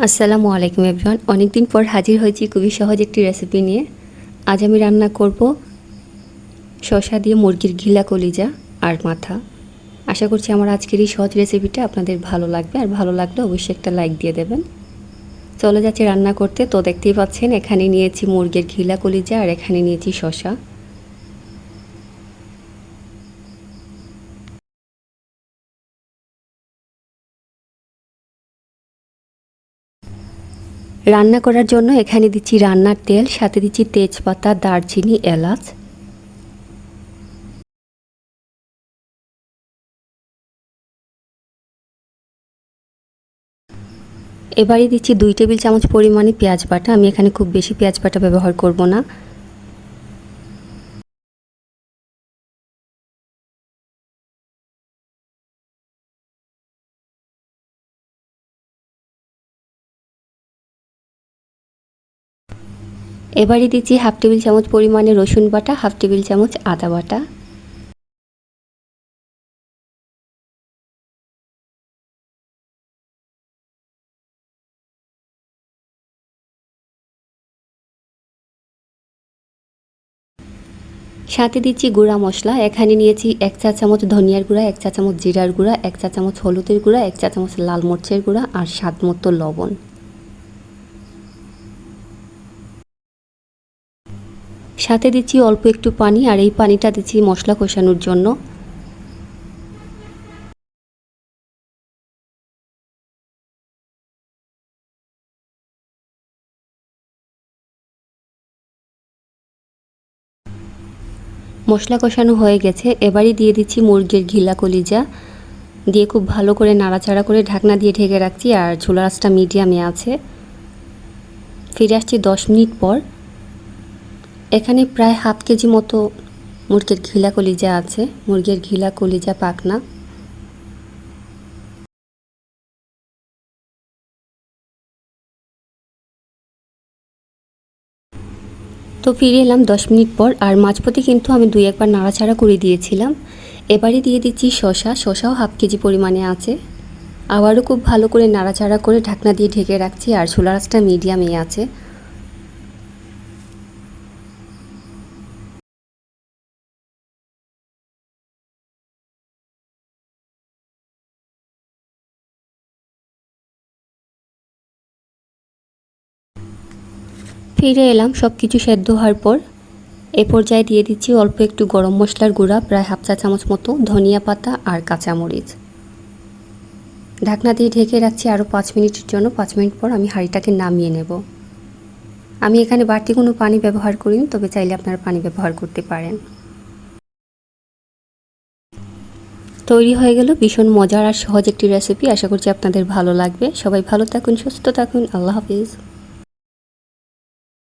আসসালামু আলাইকুম এভরিওয়ান। অনেকদিন পর হাজির হয়েছি খুবই সহজ একটি রেসিপি নিয়ে। আজ আমি রান্না করব শসা দিয়ে মুরগির ঘিলা কলিজা আর মাথা। আশা করছি আমার আজকের এই সহজ রেসিপিটা আপনাদের ভালো লাগবে। আর ভালো লাগলে অবশ্যই একটা লাইক দিয়ে দেবেন। চলে যাচ্ছে রান্না করতে। তো দেখতেই পাচ্ছেন, এখানে নিয়েছি মুরগির ঘিলা কলিজা আর এখানে নিয়েছি শসা। রান্না করার জন্য এখানে দিচ্ছি রান্নার তেল, সাথে দিচ্ছি তেজপাতা, দারচিনি, এলাচ। এবারে দিচ্ছি দুই টেবিল চামচ পরিমাণে পেঁয়াজ বাটা। আমি এখানে খুব বেশি পেঁয়াজ বাটা ব্যবহার করব না। এবারে দিচ্ছি হাফ টেবিল চামচ পরিমাণে রসুন বাটা, হাফ টেবিল চামচ আদা বাটা। সাথে দিচ্ছি গুঁড়া মশলা, এখানে নিয়েছি এক চা চামচ ধনিয়ার গুঁড়া, এক চা চামচ জিরার গুঁড়া, এক চা চামচ হলুদের গুঁড়া, এক চা চামচ লাল মরচের গুঁড়া আর স্বাদ মতো লবণ। সাথে দিচ্ছি অল্প একটু পানি আর এই পানিটা দিচ্ছি মশলা কষানোর জন্য। মশলা কষানো হয়ে গেছে। এবারই দিয়ে দিচ্ছি মুরগির ঘিলা কলিজা। দিয়ে খুব ভালো করে নাড়াচাড়া করে ঢাকনা দিয়ে ঢেকে রাখছি আর ছোলা রাসটা মিডিয়ামে আছে। ফিরে আসছি দশ মিনিট পর। এখানে প্রায় হাফ কেজি মতো মুরগির ঘিলা কলিজা আছে। মুরগির ঘিলা কলিজা পাকনা তো ফিরে এলাম দশ মিনিট পর। আর মাঝপথে কিন্তু আমি দুই একবার নাড়াচাড়া করে দিয়েছিলাম। এবারে দিয়ে দিচ্ছি শশা শশাও হাফ কেজি পরিমাণে আছে। আবারও খুব ভালো করে নাড়াচাড়া করে ঢাকনা দিয়ে ঢেকে রাখছি। আর রাসটা মিডিয়ামে আছে। ফিরে এলাম সব কিছু সেদ্ধ হওয়ার পর এ পর্যায়ে দিয়ে দিচ্ছি অল্প একটু গরম মশলার গুঁড়া, প্রায় হাফ চা চামচ মতো ধনিয়া পাতা আর কাঁচামরিচ ঢাকনা দিয়ে ঢেকে রাখছি আরও পাঁচ মিনিটের জন্য, পাঁচ মিনিট পর আমি হাঁড়িটাকে নামিয়ে নেব। আমি এখানে বাড়তি কোনো পানি ব্যবহার করিনি, তবে চাইলে আপনারা পানি ব্যবহার করতে পারেন। তৈরি হয়ে গেল ভীষণ মজার আর সহজ একটি রেসিপি আশা করছি আপনাদের ভালো লাগবে। সবাই ভালো থাকুন, সুস্থ থাকুন, আল্লাহ হাফিজ।